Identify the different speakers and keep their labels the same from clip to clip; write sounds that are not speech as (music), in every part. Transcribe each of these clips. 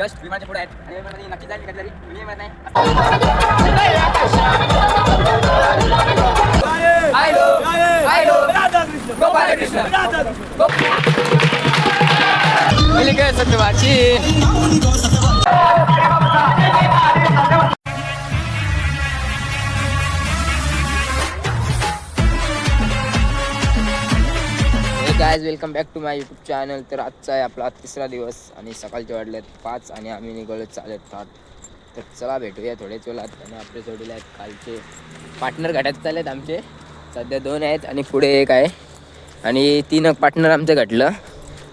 Speaker 1: Just विमानाच्या पुढे आहेत. नक्की जाईल कधीतरी मी म्हणत नाही. सत्यवाची. Guys welcome back to my YouTube channel तर आजचा आहे आपला तिसरा दिवस आणि सकाळचे वाढलेत पाच आणि आम्ही निघालो चालत आहात तर चला भेटूया थोड्याच वेळात. आणि आपले जोडीले आहेत कालचे पार्टनर घटात चालले आहेत आमचे. सध्या दोन आहेत आणि पुढे एक आहे. आणि तीन पार्टनर आमचं घटलं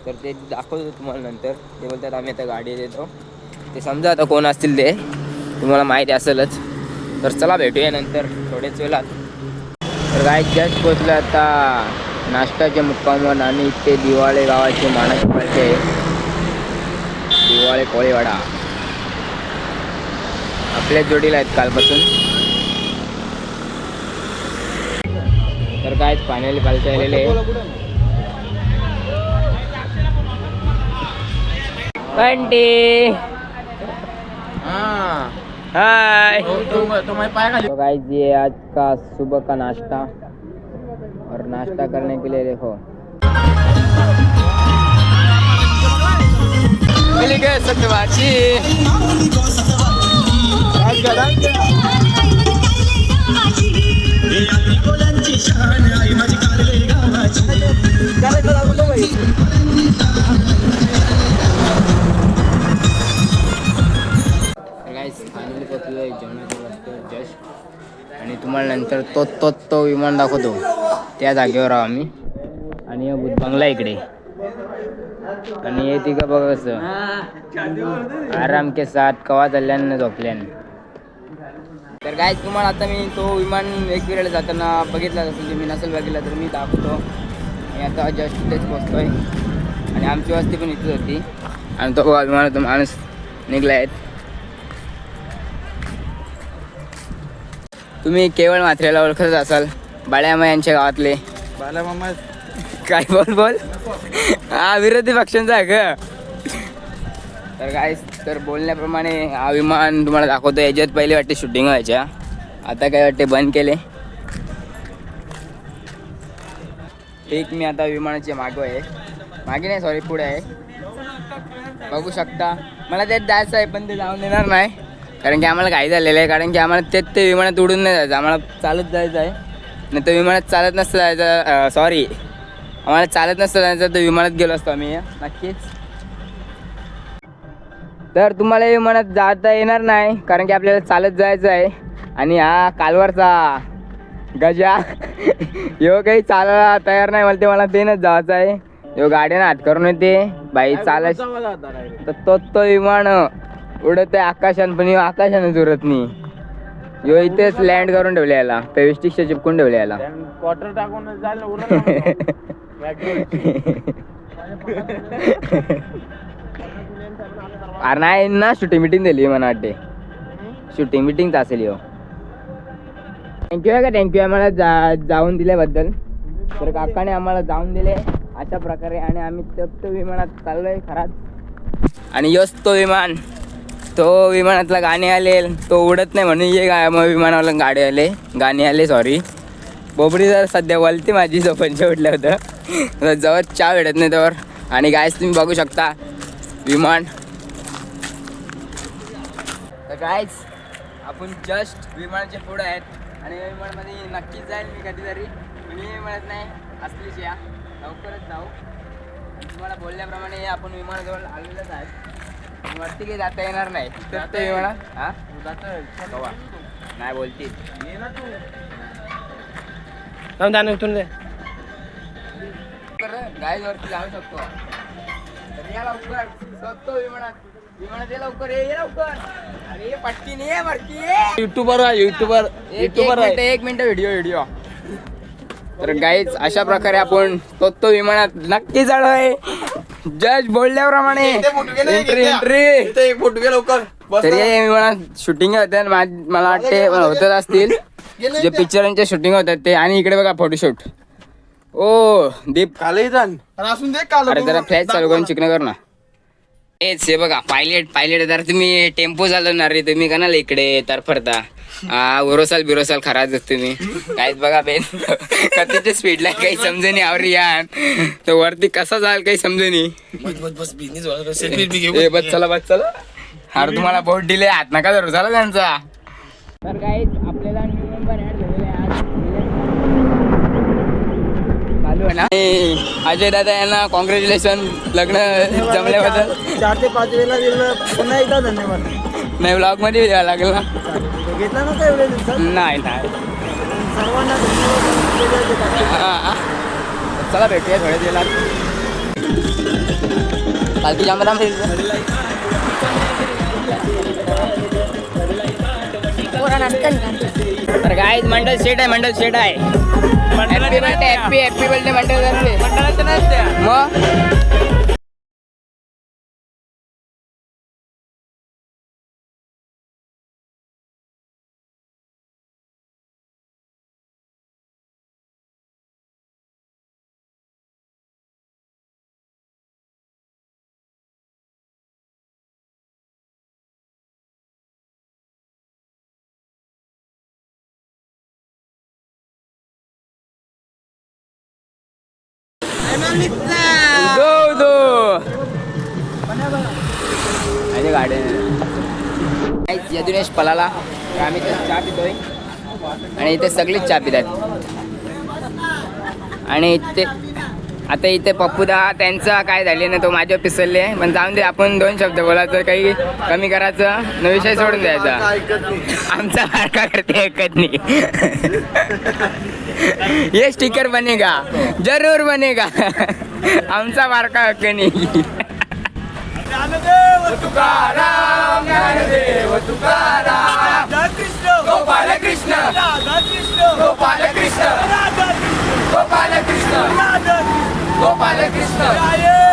Speaker 1: तर ते दाखवतो तुम्हाला नंतर. ते बोलतात आम्ही आता गाडी देतो. ते समजा आता कोण असतील ते. तुम्हाला माहिती असेलच. तर चला भेटूया नंतर थोड्याच वेळात. तर गाय जस्ट पोचलं आता. नाश्ताचे मुक्कामवर आणि ते दिवाळे गावाचे मानाचे पालखे दिवाळे कोळेवाडा. आपल्या जोडीला आहेत कालपासून. तर काय पाण्याला पालखे आलेले. हाय तो गाइस ये आज का सुबह का नाश्ता. और नाश्ता करने के लिए देखो। मिली गए सत्यवाची। तुम्हाला नंतर तो तो तो विमान दाखवतो. त्या जागेवर आहो आम्ही. आणि बुध बंगला इकडे. आणि हे तिघं बघ कसं. आराम के साथ कवा चालल्यानं झोपल्यान. तर काय तुम्हाला आता मी तो विमान एक वेळेला जाताना बघितला असेल तुम्ही नसेल बघितला तर मी दाखवतो. मी आता जस्ट इथेच पोचतोय आणि आमची वस्ती पण इथेच होती. आणि तो विमान माणूस निघला आहेत तुम्ही केवळ मात्रेला ओळखत असाल. बाळ्यामा यांच्या गावातले. काय बोल बोल? हा विरोधी पक्षांचा आहे ग. तर काय तर बोलण्याप्रमाणे हा विमान तुम्हाला दाखवतो याच्यात पहिले वाटते शूटिंग व्हायच्या. आता काय वाटते बंद केले? ठीक मी आता विमानाच्या मागं आहे. मागे नाही सॉरी पुढे आहे. बघू शकता. मला त्यात जायचं आहे पण ते जाऊन देणार नाही. कारण की आम्हाला घाई झालेलं आहे. कारण की आम्हाला तेच ते विमानात उडून नाही जायचं. आम्हाला चालत जायचं आहे. नाही तर विमानात चालत नसतं जायचं. सॉरी आम्हाला चालत नसतं जायचं तर विमानात गेलो असतो आम्ही नक्कीच. तर तुम्हाला विमानात जाता येणार नाही. कारण की आपल्याला चालत जायचं आहे. आणि हा कालवरचा गजा. ह्यो काही चालायला तयार नाही. मला ते मला तेनच जायचं आहे. ह्यो गाडीनं हात करून येते. बाई चालायचं. तर तो तो विमान उडत आहे आकाशान पण ह्यो आकाशानच उडत नाही. ह्यो इथेच लँड करून ठेवले याला. फेविस्टिकच्या चिपकून ठेवले याला.
Speaker 2: क्वार्टर टाकून जायला (laughs)
Speaker 1: अरे नाही ना शूटिंग मिटिंग दिली मला वाटते. शूटिंग मिटिंग असेल ह्यो. थँक्यू आहे का? थँक्यू आम्हाला जा जाऊन दिल्याबद्दल. तर काकाने आम्हाला जाऊन दिले अशा प्रकारे आणि आम्ही तो विमानात चाललोय खराच आणि यस तो विमान. तो विमानातला गाणे आले तो उडत नाही म्हणून ये गा मग विमानावाला गाडी आले. गाणे आले सॉरी बोबडी जर सध्या वलती माझी झोपणच्या उठलं होतं. जवळ चहा भेटत नाही त्यावर आणि गायस तुम्ही बघू शकता विमान. तर गायच आपण जस्ट विमानाच्या पुढं आहेत. आणि या विमानामध्ये नक्कीच जाईल मी कधीतरी. मी म्हणत नाही असलीच या. लवकरच जाऊ. तुम्हाला बोलल्याप्रमाणे आपण विमानाजवळ आलेलंच आहे. वरती काही जाता येणार नाही. तर ते विमानात हा? कवा? नाही बोलतील. गाय वरती जाऊ शकतो. तर या लवकर. बघतो विमानात. विमानात ये लवकर ये ये लवकर. अरे पटकीन ये वरती ये.
Speaker 2: युट्यूबर आहे युट्यूबर
Speaker 1: एक
Speaker 2: युट्यूबर आहे.
Speaker 1: एक मिनिट व्हिडिओ व्हिडिओ तर गाईच अशा प्रकारे आपण तो तो विमानात. नक्की आहे. जज बोलल्याप्रमाणे. एंट्री एंट्री
Speaker 2: एक फोटो घे लवकर
Speaker 1: तरी या विमानात शूटिंग होत्या आणि मा- मला वाटते होतच असतील. (laughs) जे पिक्चरांच्या शूटिंग होतात ते. आणि इकडे बघा फोटोशूट ओ दीप.
Speaker 2: कालही जाण. असून दे काल.
Speaker 1: अरे जरा फ्लॅश चालू करून चिकन कर ना. तेच हे बघा पायलट पायलट तर तुम्ही टेम्पो चालवणार रे तुम्ही का ना इकडे तर फरता. हा उरोसाल बिरोसाल खराच तुम्ही काहीच बघा बेन कधीच्या स्पीडला काही समजेनी आवर यान. तर वरती कसा जाल काही समजेनी ए बस चला बस चला. अरे तुम्हाला बोट दिले. हात नका धरू. झाला त्यांचा. तर काही आपल्याला न्यू मेंबर ऍड झालेले आहे आज चालू आहे ना? अजय दादा यांना कॉंग्रॅच्युलेशन लग्न जमल्याबद्दल.
Speaker 3: चार ते पाच वेळेला दिलं. पुन्हा एकदा धन्यवाद.
Speaker 1: नाही ब्लॉगमध्ये यावं लागेल. ना
Speaker 3: घेतला नव्हता एवढे दिवसात?
Speaker 1: नाही नाही.
Speaker 3: सर्वांना धन्यवाद
Speaker 1: हा. चला भेटूया थोड्या दिवसात. कालची जामराम तर काय मंडळ सेट आहे मंडळ सेट आहे. Happy birthday happy happy birthday मंडळ मग? दो दो आणि गाडी यदुनेश पलाला. आम्ही तर चहा पितोय. आणि इथे सगळीच चहा पितात आणि इथे आता इथे पप्पूदा त्यांचा काय झाले ना तो माझ्या पिसरले पण जाऊन दे आपण दोन शब्द बोलायचं काही कमी करायचं न विषय सोडून द्यायचा. आमचा बारका करते ऐकत नाही. (laughs) ये स्टिकर बनेगा जरूर बनेगा. आमचा बारका हक्क नाही. Tukaram Dnyandev Tukaram. Gopal Krishna. Gopal Krishna. Gopal Krishna. Gopal Krishna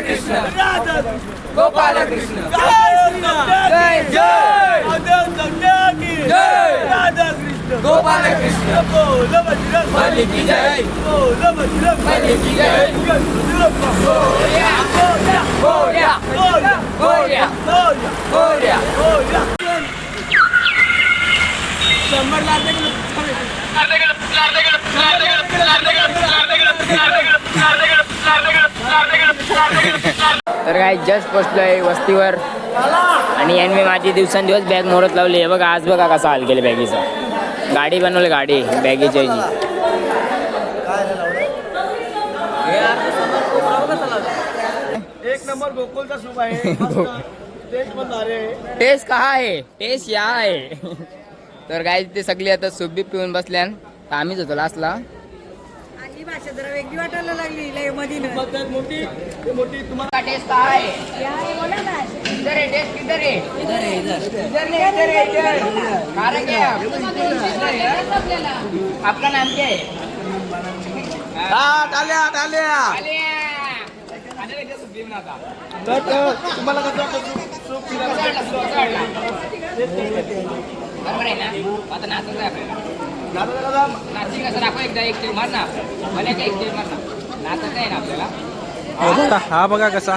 Speaker 1: Krishna. Radha Gopala Krishna. Jai Jai. Jai. Radha Krishna. Gopala Krishna. Bola Bajrang. Bali ki jai. Bola Bajrang. Bali ki jai. Goria. Goria. Goria. Goria. Goria. Goria. Goria. Goria. Goria. तर काय just पोचलोय वस्तीवर. आणि यांनी मी माझी दिवसांदिवस bag मोरत लावली. आहे बघा आज बघा कसा हाल केले बॅगीचा गाडी बनवली गाडी.
Speaker 3: एक नंबर गोकुलचा आहे. (laughs) आहे.
Speaker 1: टेस्ट कहा आहे? टेस्ट या आहे. (laughs) तर काय ते सगळे आता सूप बी पिऊन बसल्यान तर आम्हीच होतो लास्टला
Speaker 4: ही भाषा जरा वेगळी वाटायला लागली लय मधीनं
Speaker 1: टेस्ट कहा आहे.
Speaker 4: या, बोला ना.
Speaker 1: इधर है टेस्ट है इधर इधर इधर नहीं इधर. इधर कहाँ रखे आप इधर. है? आपका नाम क्या हा?
Speaker 3: टाल्या टाल्या
Speaker 1: आलिया. आलिया एकदा सूप घेऊन आता.
Speaker 3: तर तर तुम्हाला कसं वाटतं? सूप सूप पिल्यावर?
Speaker 1: बरोबर आहे ना? आता नाचायचं आहे आपल्याला
Speaker 3: दादा दादा
Speaker 1: नाचिंग कसं दाखव एकदा एक मार ना मला काय एक मार ना नाचायचं आहे ना आपल्याला?
Speaker 3: हा बघा हा बघा कसा.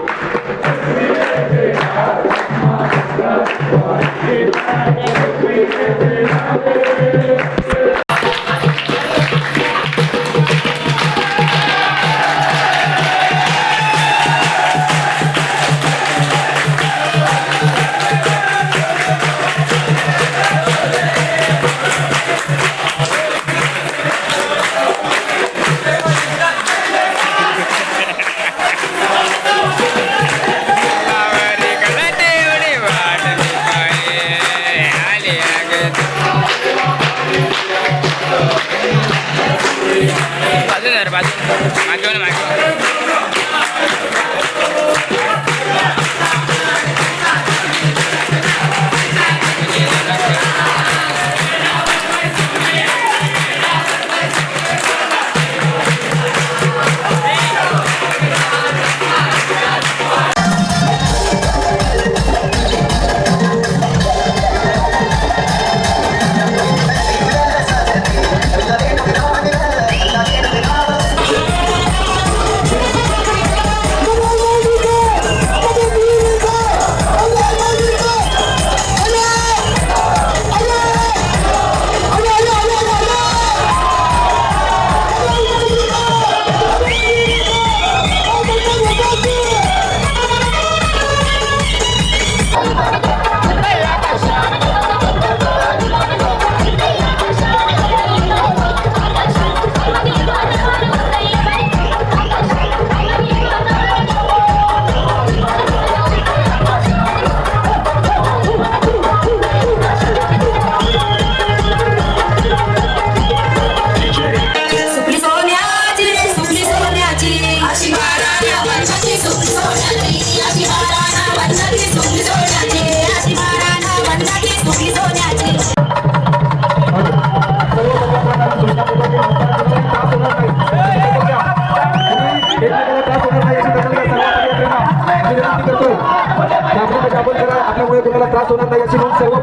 Speaker 5: एकमेकाला त्रास होणार नाही याची दखल घ्या. सर्व पर्यटकांना विनंती आपण करा. आपल्यामुळे कोणाला त्रास होणार नाही याची नोंद सर्व